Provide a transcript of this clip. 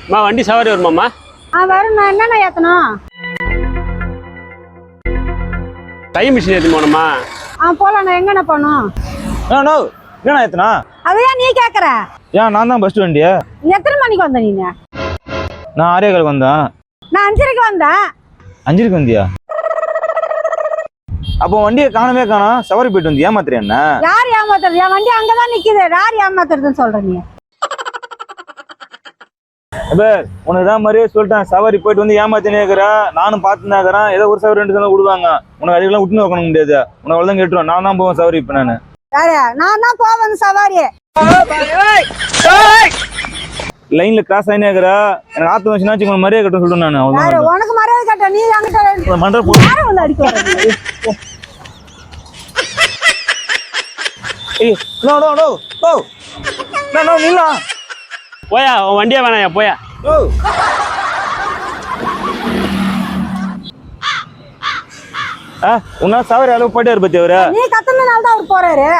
அம்மா வண்டி சவாரி வருமாம்மா? ஆ வரும் நான் என்னென்ன ஏற்றணும் தை மிஷின் ஏற்றி போனோம்மா ஆ போகலாம் நான் எங்கண்ணா போகணும்? நோ நோ என்னண்ணா எத்தனா அதை ஏன் நீ கேட்குற ஏன் நான் தான் பஸ்ட் வண்டியா. எத்தனை மணிக்கு வந்த நீ நான் ஆரியாக்காலுக்கு வந்தேன். நான் அஞ்சரைக்கு வந்தேன். அஞ்சரைக்கு வந்தியா? அப்போ வண்டியை காணவே காணோம். சவாரி போயிட்டு வந்து ஏமாத்துறியா என்ன? யார் ஏமாத்துறது? என் வண்டி அங்கே தான் நிற்கிது யார் ஏமாத்துறதுன்னு சொல்ற நீ? உனக்கு தான் மாதிரியே சொல்லிட்டேன். சவாரி போயிட்டு வந்து ஏமாத்தினே இருக்கிறேன் நானும் பார்த்து இருக்கிறேன். ஏதோ ஒரு சவாரி ரெண்டு சவாரி விடுவாங்க. உனக்கு அதுக்கெல்லாம் விட்டு வைக்க முடியாது. உனக்கு அவ்வளோதான் கேட்டுருவேன். நான் தான் போவேன் சவாரி இப்போ நான். யாரு? நான் தான் போவேன் சவாரி லைன்ல கிராஸ் ஆகினே இருக்கிற எனக்கு ஆத்து வச்சுனா உனக்கு மரியாதை கட்ட சொல்லிட்டு நான். உனக்கு மரியாதை கேட்ட நீ என்கிட்ட மன்ற போ யாரும் வந்து அடிக்க no no no no. No no நில்லா. போயா உன் வண்டியே வேணாயா போயா. ஆ உன்னா சவாரி அளவு போயிட்டே இருப்பத்தி அவரு? நீ கத்துனதுனால தான் அவர் போறாரு.